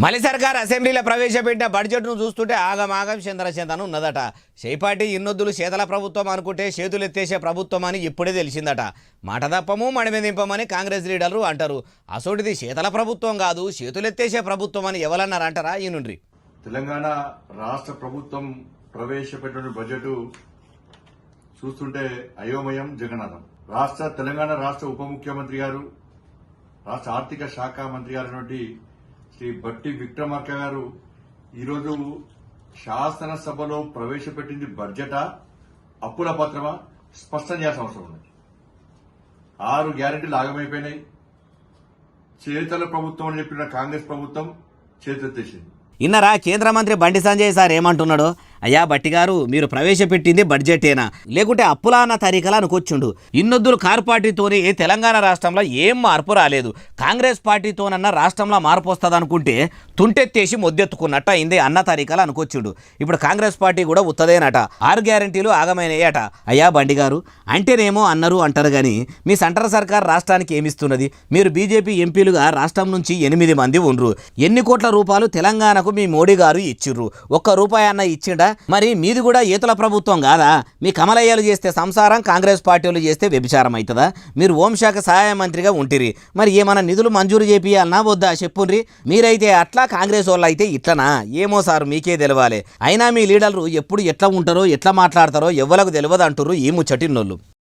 మలి సర్కార్ అసెంబ్లీలో ప్రవేశపెట్టిన బడ్జెట్ను చూస్తుంటే ఆగమాగం చంద్రచందను ఉన్నదట. చేపాటి ఇన్నొద్దులు శీతల ప్రభుత్వం అనుకుంటే చేతులెత్తేసే ప్రభుత్వం అని ఇప్పుడే తెలిసిందట. మాట తప్పము మడిమెదింపమని కాంగ్రెస్ లీడర్లు అంటారు. అసోటిది శీతల ప్రభుత్వం కాదు చేతులెత్తేసే ప్రభుత్వం అని ఎవరన్నారంటారా ఈ నుండి తెలంగాణ రాష్ట్ర ప్రభుత్వం ప్రవేశపెట్టిన బడ్జెట్ చూస్తుంటే అయోమయం జగన్నాథం. రాష్ట్ర తెలంగాణ రాష్ట్ర ఉప ముఖ్యమంత్రి గారు రాష్ట్ర ఆర్థిక శాఖ మంత్రి గారు శ్రీ బట్టి విక్రమార్క గారు ఈరోజు శాసనసభలో ప్రవేశపెట్టింది బడ్జెటా అప్పుల పత్రమా? స్పష్టం చేయాల్సిన అవసరం ఉంది. ఆరు గ్యారెంటీలు ఆగమైపోయినాయి. చేతల ప్రభుత్వం అని చెప్పిన కాంగ్రెస్ ప్రభుత్వం చేతెత్తేసింది ఇన్నరా కేంద్ర మంత్రి బండి సంజయ్ సార్ ఏమంటున్నాడు? అయ్యా బట్టి గారు మీరు ప్రవేశపెట్టింది బడ్జెటేనా? లేకుంటే అప్పులా అన్న తరీకలా అనుకొచ్చుండు. ఇన్నొద్దులు కార్ పార్టీతోనే తెలంగాణ రాష్ట్రంలో ఏం మార్పు రాలేదు. కాంగ్రెస్ పార్టీతోనన్న రాష్ట్రంలో మార్పు వస్తుంది అనుకుంటే తుంటెత్తేసి మొద్దెత్తుకున్నట్ట అయింది అన్న తరీకలా అనుకొచ్చుడు. ఇప్పుడు కాంగ్రెస్ పార్టీ కూడా ఉత్తదేనట. ఆరు గ్యారంటీలు ఆగమైనయట. అయ్యా బండి గారు అంటేనేమో అన్నారు అంటారు కానీ మీ సెంట్రల్ సర్కార్ రాష్ట్రానికి ఏమిస్తున్నది? మీరు బీజేపీ ఎంపీలుగా రాష్ట్రం నుంచి ఎనిమిది మంది ఉండ్రు. ఎన్ని కోట్ల రూపాయలు తెలంగాణకు మీ మోడీ గారు ఇచ్చిర్రు? ఒక్క రూపాయి అన్న ఇచ్చిండా? మరి మీది కూడా ఈతల ప్రభుత్వం కాదా? మీ కమలయ్యలు చేస్తే సంసారం కాంగ్రెస్ పార్టీలు చేస్తే వ్యభిచారం అవుతుందా మీరు హోంశాఖ సహాయ మంత్రిగా ఉంటిరి. మరి ఏమైనా నిధులు మంజూరు చేపియాలనా వద్దా? చెప్పుండ్రి మీరైతే అట్లా కాంగ్రెస్ వాళ్ళు అయితే ఇట్లనా? ఏమో సార్ మీకే తెలవాలి. అయినా మీ లీడర్లు ఎప్పుడు ఎట్లా ఉంటారో ఎట్లా మాట్లాడతారో ఎవ్వలకు తెలియదు అంటారు ఈ ముచ్చటిన్నోళ్ళు